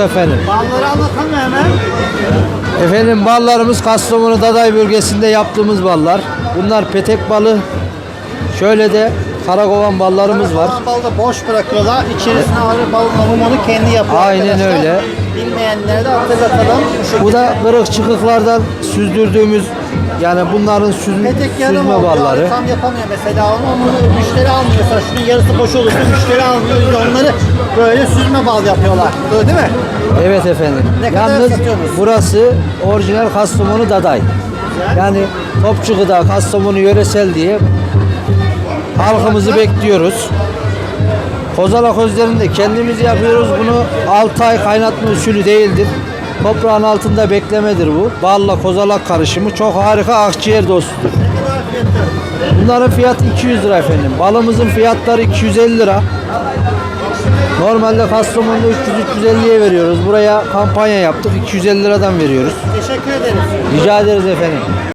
efendim. Balları anlatalım hemen. Efendim ballarımız Kastamonu Daday bölgesinde yaptığımız ballar. Bunlar petek balı. Şöyle de karakovan ballarımız var. Kalan balı da boş bırakıyorlar. İçerisine alır balın hamumunu kendi yapıyor Aynen arkadaşlar. öyle. Bilmeyenlere de hatırlatalım. Bu. Bu da kırık çıkıklardan süzdürdüğümüz yani bunların süzme oluyor. balları. Tam yapamıyor mesela onu. Onu müşteri almıyor. Mesela şunun yarısı boş olursa müşteri almıyor. Biz onları böyle süzme bal yapıyorlar. Öyle değil mi? Evet efendim. Ne kadar Yalnız satıyorsunuz? burası orijinal Kastamonu Daday. Yani Topçu Gıda Kastamonu yöresel diye halkımızı bekliyoruz. Kozalak özlerini de kendimiz yapıyoruz. Bunu 6 ay kaynatma usulü değildir. Toprağın altında beklemedir bu. Balla kozalak karışımı çok harika akciğer dostudur. Bunların fiyatı 200 lira efendim. Balımızın fiyatları 250 lira. Normalde Kastamonu'da 300-350'ye veriyoruz. Buraya kampanya yaptık. 250 liradan veriyoruz. Teşekkür ederiz. Rica ederiz efendim.